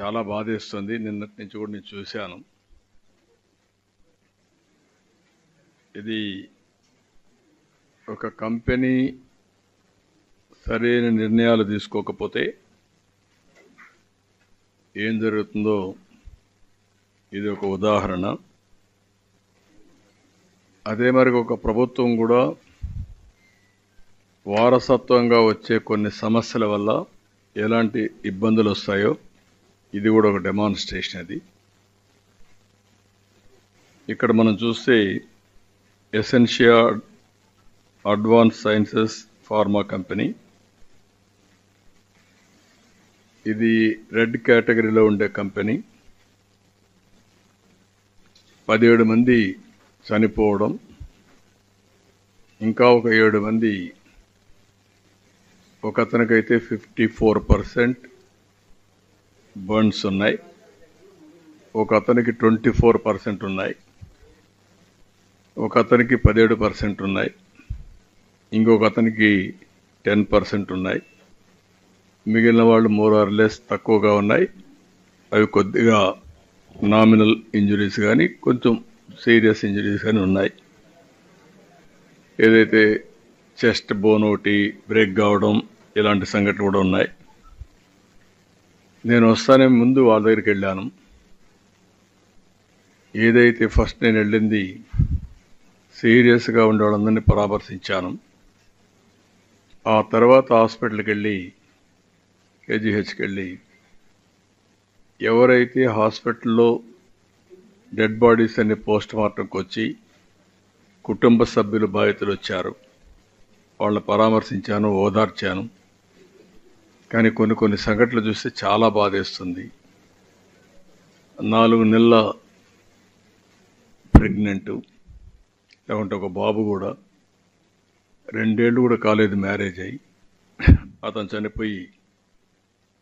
చాలా బాధేస్తుంది. నిన్నటి నుంచి కూడా నేను చూశాను. ఇది ఒక కంపెనీ సరైన నిర్ణయాలు తీసుకోకపోతే ఏం జరుగుతుందో ఇది ఒక ఉదాహరణ. అదే మరి ఒక ప్రభుత్వం కూడా వారసత్వంగా వచ్చే కొన్ని సమస్యల వల్ల ఎలాంటి ఇబ్బందులు వస్తాయో ఇది కూడా ఒక డెమాన్స్ట్రేషన్ అది. ఇక్కడ మనం చూస్తే Escientia Advanced Sciences pharma company ఇది రెడ్ కేటగిరీలో ఉండే కంపెనీ. పదిహేడు మంది చనిపోవడం. ఇంకా ఒక ఏడు మంది ఒక అతనికైతే ఫిఫ్టీ ఫోర్ పర్సెంట్ బర్న్స్ ఉన్నాయి. ఒక అతనికి ట్వంటీ ఫోర్ పర్సెంట్ ఉన్నాయి. ఒక అతనికి పదిహేడు పర్సెంట్ ఉన్నాయి. ఇంకొక అతనికి టెన్ పర్సెంట్ ఉన్నాయి. మిగిలిన వాళ్ళు మోర్ ఆర్ లెస్ తక్కువగా ఉన్నాయి. అవి కొద్దిగా నామినల్ ఇంజురీస్ కానీ కొంచెం సీరియస్ ఇంజురీస్ కానీ ఉన్నాయి. ఏదైతే చెస్ట్ బోన్ ఒకటి బ్రేక్ కావడం ఇలాంటి సంఘటనలు కూడా ఉన్నాయి. నేను వస్తానే ముందు వాళ్ళ దగ్గరికి వెళ్ళాను. ఏదైతే ఫస్ట్ నేను వెళ్ళింది సీరియస్గా ఉండేవాళ్ళందరినీ పరామర్శించాను. ఆ తర్వాత హాస్పిటల్కి వెళ్ళి కేజీహెచ్కి వెళ్ళి ఎవరైతే హాస్పిటల్లో డెడ్ బాడీస్ అన్ని పోస్ట్ మార్టంకి వచ్చి కుటుంబ సభ్యులు బాధితులు వచ్చారు వాళ్ళని పరామర్శించాను ఓదార్చాను. కానీ కొన్ని కొన్ని సంఘటనలు చూస్తే చాలా బాధేస్తుంది. నాలుగు నెలల ప్రెగ్నెంట్ లేకుంటే ఒక బాబు కూడా రెండేళ్ళు కూడా కాలేదు మ్యారేజ్ అయ్యి. అతను చనిపోయి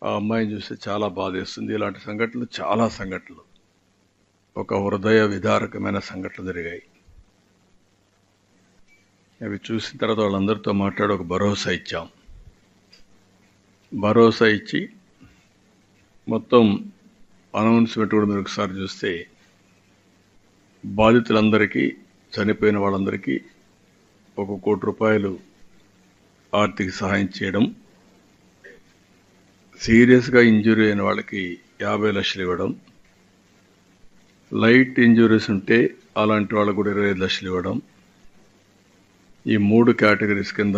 ఆ అమ్మాయిని చూస్తే చాలా బాధేస్తుంది. ఇలాంటి సంఘటనలు చాలా సంఘటనలు. ఒక హృదయ విదారకమైన సంఘటనలు జరిగాయి. అవి చూసిన తర్వాత వాళ్ళందరితో మాట్లాడి ఒక భరోసా ఇచ్చాం. భరోసా ఇచ్చి మొత్తం అనౌన్స్మెంట్ కూడా మీరు ఒకసారి చూస్తే బాధితులందరికీ చనిపోయిన వాళ్ళందరికీ ఒక కోటి రూపాయలు ఆర్థిక సహాయం చేయడం సీరియస్గా ఇంజురీ అయిన వాళ్ళకి యాభై లక్షలు ఇవ్వడం లైట్ ఇంజురీస్ ఉంటే అలాంటి వాళ్ళకు కూడా ఇరవై లక్షలు ఇవ్వడం ఈ మూడు కేటగిరీస్ కింద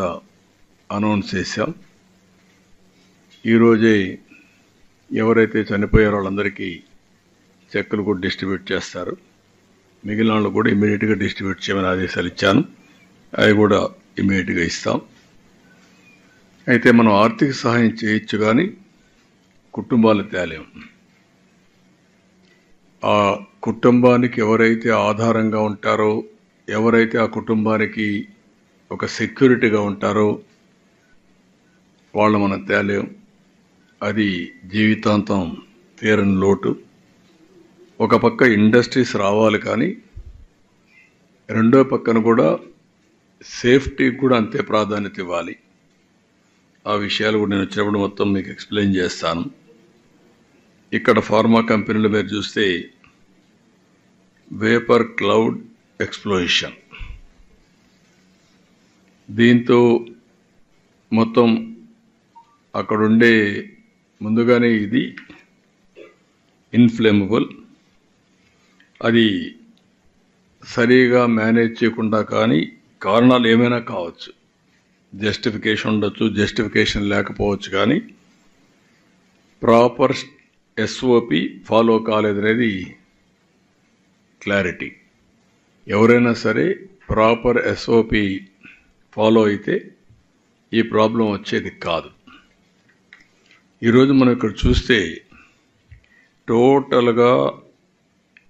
అనౌన్స్ చేశాం. ఈరోజే ఎవరైతే చనిపోయారో వాళ్ళందరికీ చెక్కులు కూడా డిస్ట్రిబ్యూట్ చేస్తారు. మిగిలిన వాళ్ళు కూడా ఇమీడియట్గా డిస్ట్రిబ్యూట్ చేయమని ఆదేశాలు ఇచ్చాను. అవి కూడా ఇమీడియట్గా ఇస్తాం. అయితే మనం ఆర్థిక సహాయం చేయొచ్చు కానీ కుటుంబాలు తేలేం. ఆ కుటుంబానికి ఎవరైతే ఆధారంగా ఉంటారో ఎవరైతే ఆ కుటుంబానికి ఒక సెక్యూరిటీగా ఉంటారో వాళ్ళు మనం తేలేం. అది జీవితాంతం తీరని లోటు. ఒక పక్క ఇండస్ట్రీస్ రావాలి కానీ రెండో పక్కన కూడా సేఫ్టీకి కూడా అంతే ప్రాధాన్యత ఇవ్వాలి. ఆ విషయాలు కూడా నేను వచ్చినప్పుడు మొత్తం మీకు ఎక్స్ప్లెయిన్ చేస్తాను. ఇక్కడ ఫార్మా కంపెనీలు మీరు చూస్తే వేపర్ క్లౌడ్ ఎక్స్ప్లోయిషన్. దీంతో మొత్తం అక్కడుండే ముందుగానే ఇది ఇన్ఫ్లేమబుల్ అది సరిగా మేనేజ్ చేయకుండా కానీ కారణాలు ఏమైనా కావచ్చు. జస్టిఫికేషన్ ఉండొచ్చు జస్టిఫికేషన్ లేకపోవచ్చు కానీ ప్రాపర్ ఎస్ఓపి ఫాలో కాలేదనేది క్లారిటీ ఎవరైనా సరే ప్రాపర్ ఎస్ఓపి ఫాలో అయితే ఈ ప్రాబ్లం వచ్చేది కాదు. ఈరోజు మనం ఇక్కడ చూస్తే టోటల్గా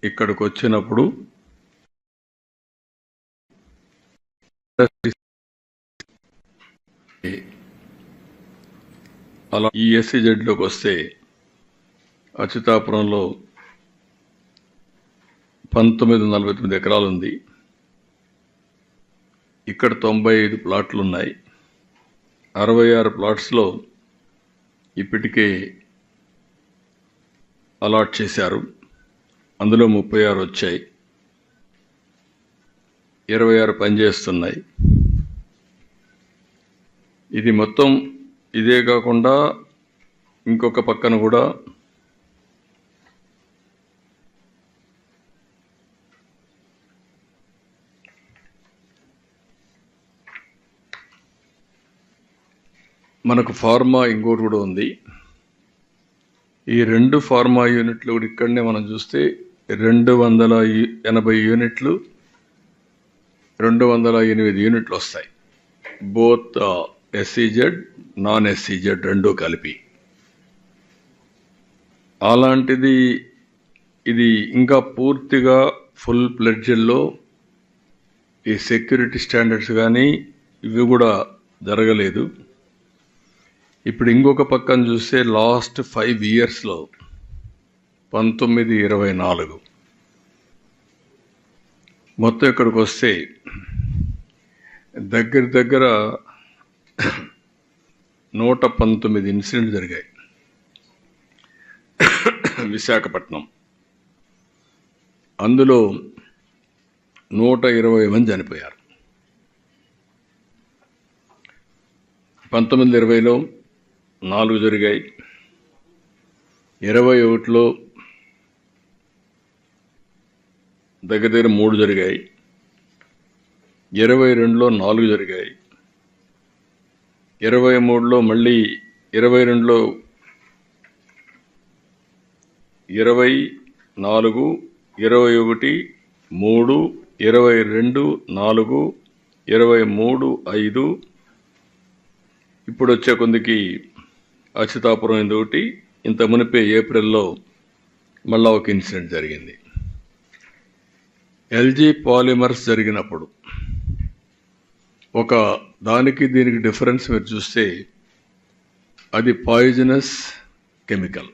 ఇక్కడికి వచ్చినప్పుడు అలా ఈ ఎస్సీజెడ్లోకి వస్తే అచ్యుతాపురంలో పంతొమ్మిది నలభై తొమ్మిది ఎకరాలు ఉంది ఇక్కడ తొంభై ఐదు ప్లాట్లు ఉన్నాయి. అరవై ఆరు ప్లాట్స్లో ఇప్పటికే అలాట్ చేశారు. అందులో ముప్పై ఆరు వచ్చాయి. ఇరవై ఆరు పనిచేస్తున్నాయి. ఇది మొత్తం ఇదే కాకుండా ఇంకొక పక్కన కూడా మనకు ఫార్మా ఇంకోటి కూడా ఉంది. ఈ రెండు ఫార్మా యూనిట్లు కూడా ఇక్కడనే మనం చూస్తే రెండు వందల ఎనభై యూనిట్లు రెండు వందల ఎనిమిది యూనిట్లు వస్తాయి. బోత్ ఎస్సీజెడ్ నాన్ ఎస్సీజెడ్ రెండు కలిపి. అలాంటిది ఇది ఇంకా పూర్తిగా ఫుల్ ప్లెడ్జెల్లో ఈ సెక్యూరిటీ స్టాండర్డ్స్ కానీ ఇవి కూడా జరగలేదు. ఇప్పుడు ఇంకొక పక్కన చూస్తే లాస్ట్ ఫైవ్ ఇయర్స్లో పంతొమ్మిది ఇరవై నాలుగు. మొత్తం ఇక్కడికి వస్తే దగ్గర దగ్గర నూట పంతొమ్మిది ఇన్సిడెంట్ జరిగాయి. విశాఖపట్నం. అందులో నూట ఇరవై మంది చనిపోయారు. పంతొమ్మిది ఇరవైలో నాలుగు జరిగాయి. ఇరవై ఒకటిలో దగ్గర దగ్గర మూడు జరిగాయి. ఇరవై రెండులో నాలుగు జరిగాయి. ఇరవై మూడులో మళ్ళీ ఇరవై రెండులో ఇరవై నాలుగు ఇరవై ఒకటి మూడు ఇరవై రెండు నాలుగు ఇరవై మూడు ఐదు. ఇప్పుడు వచ్చే కొందికి అచ్యుతాపురం ఇది ఒకటి ఇంత మునిపే ఏప్రిల్లో మళ్ళా ఒక ఇన్సిడెంట్ జరిగింది. ఎల్జీ పాలిమర్స్ జరిగినప్పుడు ఒక దానికి దీనికి డిఫరెన్స్ మీరు చూస్తే అది పాయిజనస్ కెమికల్.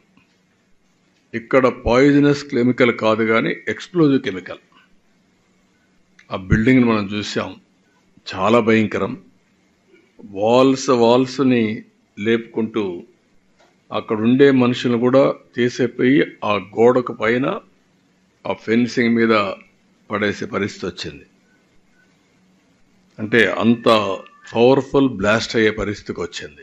ఇక్కడ పాయిజనస్ కెమికల్ కాదు కానీ ఎక్స్ప్లోజివ్ కెమికల్. ఆ బిల్డింగ్ని మనం చూసాం చాలా భయంకరం. వాల్స్ వాల్స్ని లేపుకుంటూ అక్కడ ఉండే మనుషులను కూడా తీసేపోయి ఆ గోడకు పైన ఆ ఫెన్సింగ్ మీద పడేసే పరిస్థితి వచ్చింది. అంటే అంత పవర్ఫుల్ బ్లాస్ట్ అయ్యే పరిస్థితికి వచ్చింది.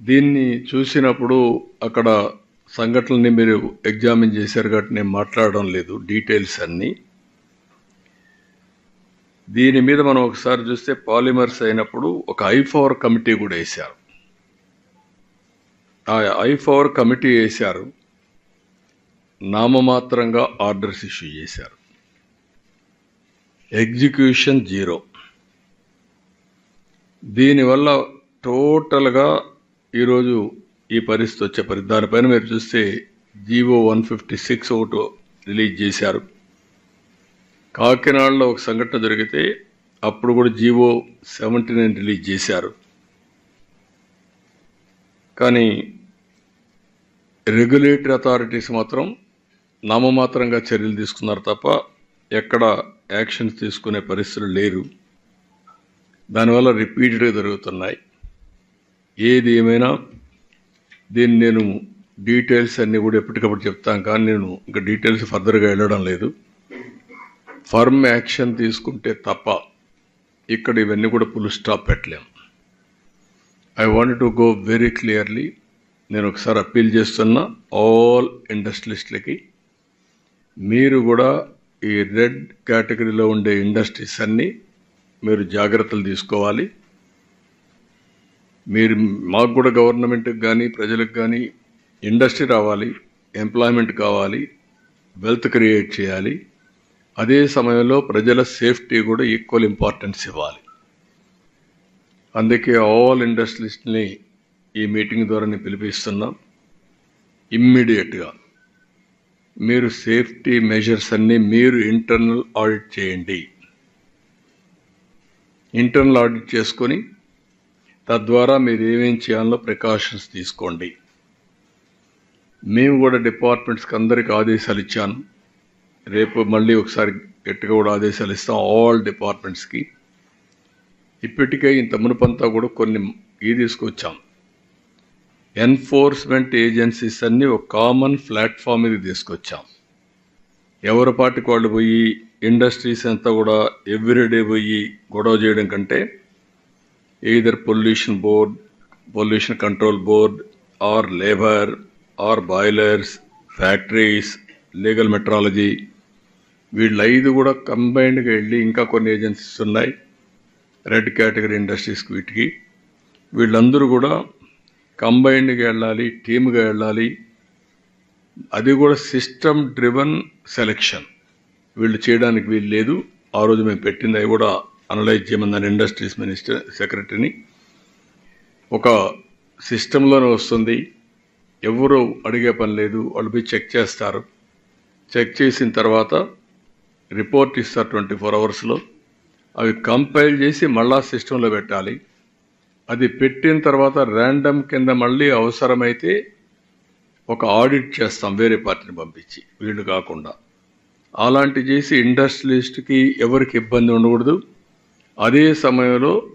దీన్ని చూసినప్పుడు అక్కడ సంఘటనని మీరు ఎగ్జామిన్ చేశారు కాబట్టి నేను మాట్లాడడం లేదు డీటెయిల్స్ అన్నీ. దీని మీద మనం ఒకసారి చూస్తే పాలిమర్స్ అయినప్పుడు ఒక ఐఫోర్ కమిటీ కూడా వేశారు. ఆ ఐ పవర్ కమిటీ వేశారు. నామమాత్రంగా ఆర్డర్స్ ఇష్యూ చేశారు. Execution zero. దీనివల్ల టోటల్గా ఈరోజు ఈ పరిస్థితి వచ్చే పరిస్థితి. దానిపైన మీరు చూస్తే జీవో వన్ ఫిఫ్టీ సిక్స్ ఒకటి రిలీజ్ చేశారు. కాకినాడలో ఒక సంఘటన జరిగితే అప్పుడు కూడా జీవో సెవెంటీ నైన్ రిలీజ్ చేశారు. కానీ రెగ్యులేటరీ అథారిటీస్ మాత్రం నామమాత్రంగా చర్యలు తీసుకున్నారు తప్ప ఎక్కడ యాక్షన్స్ తీసుకునే పరిస్థితులు లేరు. దానివల్ల రిపీటెడ్గా జరుగుతున్నాయి. ఏది ఏమైనా దీన్ని నేను డీటెయిల్స్ అన్నీ కూడా ఎప్పటికప్పుడు చెప్తాను కానీ నేను ఇంకా డీటెయిల్స్ ఫర్దర్గా వెళ్ళడం లేదు. ఫర్మ్ యాక్షన్ తీసుకుంటే తప్ప ఇక్కడ ఇవన్నీ కూడా పులు స్టాప్ పెట్టలేము I want to go very clearly నేను ఒకసారి అప్పీల్ చేస్తున్నా ఆల్ ఇండస్ట్రీస్ట్లకి మీరు కూడా ఈ రెడ్ కేటగిరీలో ఉండే ఇండస్ట్రీస్ అన్నీ మీరు జాగ్రత్తలు తీసుకోవాలి. మీరు మాకు కూడా గవర్నమెంట్కి కానీ ప్రజలకు కానీ ఇండస్ట్రీ రావాలి ఎంప్లాయ్మెంట్ కావాలి వెల్త్ క్రియేట్ చేయాలి. అదే సమయంలో ప్రజల సేఫ్టీ కూడా ఈక్వల్ ఇంపార్టెన్స్ ఇవ్వాలి. అందుకే ఆల్ ఇండస్ట్రీస్ని ఈ మీటింగ్ ద్వారా నేను పిలిపిస్తున్నాం. ఇమ్మీడియట్గా మీరు సేఫ్టీ మెజర్స్ అన్నీ మీరు ఇంటర్నల్ ఆడిట్ చేయండి. ఇంటర్నల్ ఆడిట్ చేసుకొని తద్వారా మీరు ఏమేం చేయాలో ప్రికాషన్స్ తీసుకోండి. మేము కూడా డిపార్ట్మెంట్స్కి అందరికి ఆదేశాలు ఇచ్చాను. రేపు మళ్ళీ ఒకసారి గట్టిగా కూడా ఆదేశాలు ఇస్తాం ఆల్ డిపార్ట్మెంట్స్కి ఇప్పటికే ఇంత మునుపంతా కూడా కొన్ని ఈ తీసుకొచ్చాం. ఎన్ఫోర్స్మెంట్ ఏజెన్సీస్ అన్ని ఒక కామన్ ప్లాట్ఫామ్ ఇది తీసుకొచ్చాం. ఎవరి పాటికి వాళ్ళు పోయి ఇండస్ట్రీస్ అంతా కూడా ఎవ్రీడే పోయి గొడవ చేయడం కంటే either pollution board pollution control board or labour or boilers factories legal metrology వీళ్ళు ఐదు కూడా కంబైన్డ్గా వెళ్ళి ఇంకా కొన్ని ఏజెన్సీస్ ఉన్నాయి. రెడ్ కేటగిరీ ఇండస్ట్రీస్కి వీటికి. వీళ్ళందరూ కూడా కంబైన్డ్గా వెళ్ళాలి టీమ్గా వెళ్ళాలి. అది కూడా సిస్టమ్ డ్రివన్ సెలెక్షన్. వీళ్ళు చేయడానికి వీలు లేదు. ఆ రోజు మేము పెట్టింది అవి కూడా అనలైజ్ చేయమన్నాను ఇండస్ట్రీస్ మినిస్టర్ సెక్రటరీని. ఒక సిస్టంలోనే వస్తుంది. ఎవరు అడిగే పని లేదు. వాళ్ళు పోయి చెక్ చేస్తారు. చెక్ చేసిన తర్వాత రిపోర్ట్ ఇస్తారు ట్వంటీ ఫోర్ అవర్స్లో. అవి కంపైల్ చేసి మళ్ళా సిస్టంలో పెట్టాలి. అది పెట్టిన తర్వాత ర్యాండమ్ కింద మళ్ళీ అవసరమైతే ఒక ఆడిట్ చేస్తాం వేరే పార్టీని పంపించి వీళ్ళు కాకుండా. అలాంటి చేసి ఇండస్ట్రియలిస్ట్కి ఎవరికి ఇబ్బంది ఉండకూడదు. అదే సమయంలో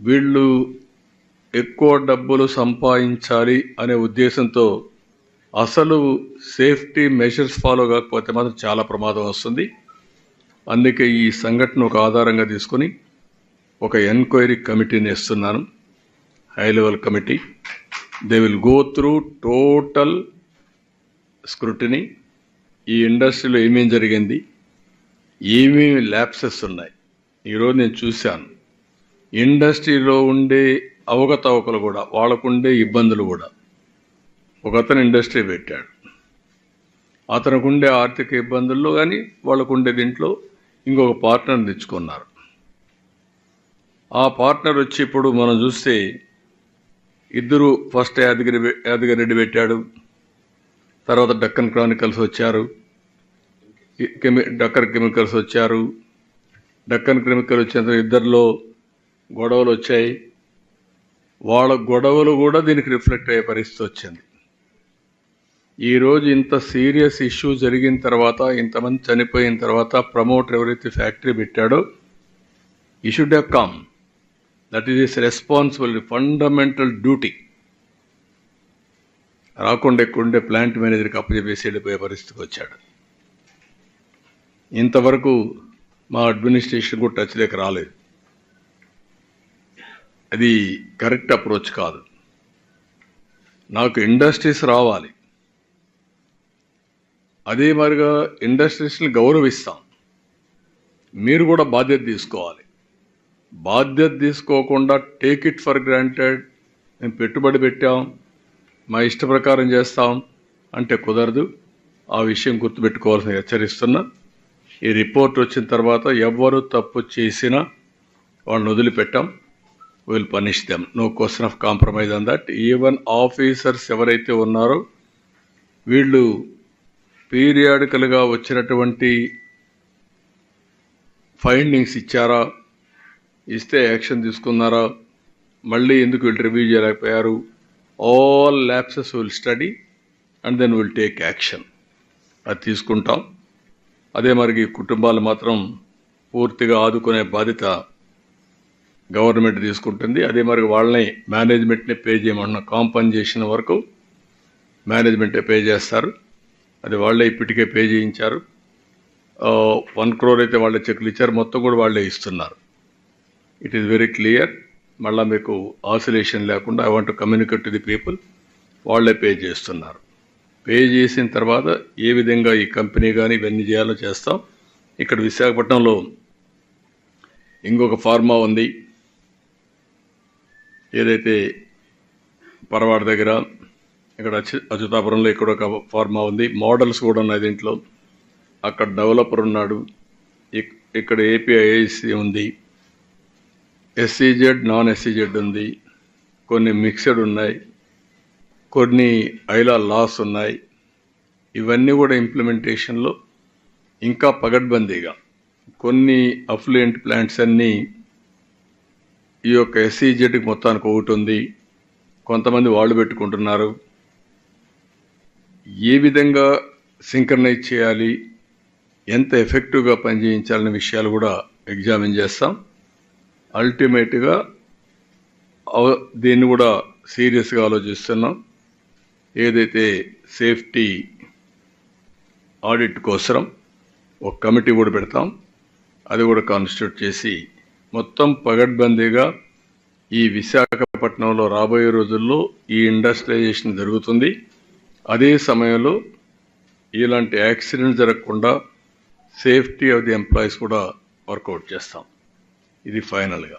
వీళ్ళు ఎక్కువ డబ్బులు సంపాదించాలి అనే ఉద్దేశంతో అసలు సేఫ్టీ మెషర్స్ ఫాలో కాకపోతే మాత్రం చాలా ప్రమాదం వస్తుంది. అందుకే ఈ సంఘటన ఒక ఆధారంగా తీసుకొని ఒక ఎంక్వైరీ కమిటీని ఇస్తున్నాను high level committee. They will go through total scrutiny ఈ ఇండస్ట్రీలో ఏమేం జరిగింది? ఏమేమి ల్యాప్సెస్ ఉన్నాయి? ఈరోజు నేను చూశాను. ఇండస్ట్రీలో ఉండే అవకతవకలు కూడా వాళ్ళకుండే ఇబ్బందులు కూడా. ఒకతను ఇండస్ట్రీ పెట్టాడు. అతనికి ఉండే ఆర్థిక ఇబ్బందుల్లో కానీ వాళ్ళకుండే దీంట్లో ఇంకొక పార్ట్నర్ తెచ్చుకున్నారు. ఆ పార్ట్నర్ వచ్చి ఇప్పుడు మనం చూస్తే ఇద్దరు ఫస్ట్ యాదగిరి యాదగిరి రెడ్డి పెట్టాడు. తర్వాత డక్కన్ క్రానికల్స్ వచ్చారు. కెమి డక్కన్ కెమికల్స్ వచ్చారు. డక్కన్ కెమికల్ వచ్చిన ఇద్దరిలో గొడవలు వచ్చాయి. వాళ్ళ గొడవలు కూడా దీనికి రిఫ్లెక్ట్ అయ్యే పరిస్థితి వచ్చింది. ఈరోజు ఇంత సీరియస్ ఇష్యూ జరిగిన తర్వాత ఇంతమంది చనిపోయిన తర్వాత ప్రమోటర్ ఎవరైతే ఫ్యాక్టరీ పెట్టాడో ఈ should have come that is is responsible fundamental duty రాకుండా ఎక్కువ ప్లాంట్ మేనేజర్కి అప్పచెప్పేసి వెళ్ళిపోయే పరిస్థితికి వచ్చాడు. ఇంతవరకు మా అడ్మినిస్ట్రేషన్ కూడా టచ్లోకి రాలేదు. అది కరెక్ట్ అప్రోచ్ కాదు. నాకు ఇండస్ట్రీస్ రావాలి. అదే మరిగా ఇండస్ట్రీస్ని గౌరవిస్తాం. మీరు కూడా బాధ్యత తీసుకోవాలి. బాధ్యత తీసుకోకుండా టేక్ ఇట్ ఫర్ గ్రాంటెడ్ మేము పెట్టుబడి పెట్టాం. మా ఇష్ట ప్రకారం చేస్తాం. అంటే కుదరదు. ఆ విషయం గుర్తుపెట్టుకోవాల్సిన హెచ్చరిస్తున్నా. ఈ రిపోర్ట్ వచ్చిన తర్వాత ఎవరు తప్పు చేసినా వాళ్ళని వదిలిపెట్టాం. Will punish them no question of compromise on that even officers ఎవరైతే ఉన్నారో వీళ్ళు పీరియాడికల్గా వచ్చినటువంటి ఫైండింగ్స్ ఇచ్చారా? ఇస్తే యాక్షన్ తీసుకున్నారా? మళ్ళీ ఎందుకు వీళ్ళు రివ్యూ చేయలేకపోయారు? All lapses will study and then will take action. అది తీసుకుంటాం. అదే మరి కుటుంబాలు మాత్రం పూర్తిగా ఆదుకునే బాధ్యత గవర్నమెంట్ తీసుకుంటుంది. అదే మరి వాళ్ళని మేనేజ్మెంట్ని పే చేయమన్న కాంపన్సేషన్ వరకు మేనేజ్మెంటే పే చేస్తారు. అది వాళ్ళే ఇప్పటికే పే చేయించారు. వన్ క్రోర్ అయితే వాళ్ళే చెక్లు ఇచ్చారు. మొత్తం కూడా వాళ్ళే ఇస్తున్నారు. ఇట్ ఈస్ వెరీ క్లియర్ మళ్ళీ మీకు ఆసిలేషన్ లేకుండా I want communicate to the people వాళ్ళే పే చేస్తున్నారు. పే చేసిన తర్వాత ఏ విధంగా ఈ కంపెనీ కానీ ఇవన్నీ చేయాలో చేస్తాం. ఇక్కడ విశాఖపట్నంలో ఇంకొక ఫార్మా ఉంది. ఏదైతే పరవాడ దగ్గర ఇక్కడ అచ్యుతాపురంలో ఇక్కడ ఒక ఫార్మా ఉంది. మోడల్స్ కూడా ఉన్నాయి దీంట్లో. అక్కడ డెవలపర్ ఉన్నాడు. ఇక్- ఇక్కడ ఏపీఐసి ఉంది. ఎస్సీజెడ్ నాన్ ఎస్సీజెడ్ ఉంది. కొన్ని మిక్స్డ్ ఉన్నాయి. కొన్ని ఐలా లాస్ ఉన్నాయి. ఇవన్నీ కూడా ఇంప్లిమెంటేషన్లో ఇంకా పగడ్బందీగా. కొన్ని అఫ్లుయెంట్ ప్లాంట్స్ అన్నీ ఈ యొక్క ఎస్సీజెడ్కి మొత్తానికి ఒకటి ఉంది. కొంతమంది వాళ్ళు పెట్టుకుంటున్నారు. ఏ విధంగా సింక్రనైజ్ చేయాలి ఎంత ఎఫెక్టివ్గా పనిచేయించాలనే విషయాలు కూడా ఎగ్జామిన్ చేస్తాం. అల్టిమేట్గా దీన్ని కూడా సీరియస్గా ఆలోచిస్తున్నాం. ఏదైతే సేఫ్టీ ఆడిట్ కోసరం ఒక కమిటీ కూడా పెడతాం. అది కూడా కాన్స్టిట్యూట్ చేసి మొత్తం పగడ్బందీగా ఈ విశాఖపట్నంలో రాబోయే రోజుల్లో ఈ ఇండస్ట్రియలైజేషన్ జరుగుతుంది. అదే సమయంలో ఇలాంటి యాక్సిడెంట్ జరగకుండా సేఫ్టీ ఆఫ్ ది ఎంప్లాయీస్ కూడా వర్కౌట్ చేస్తాం. ఇది ఫైనల్గా.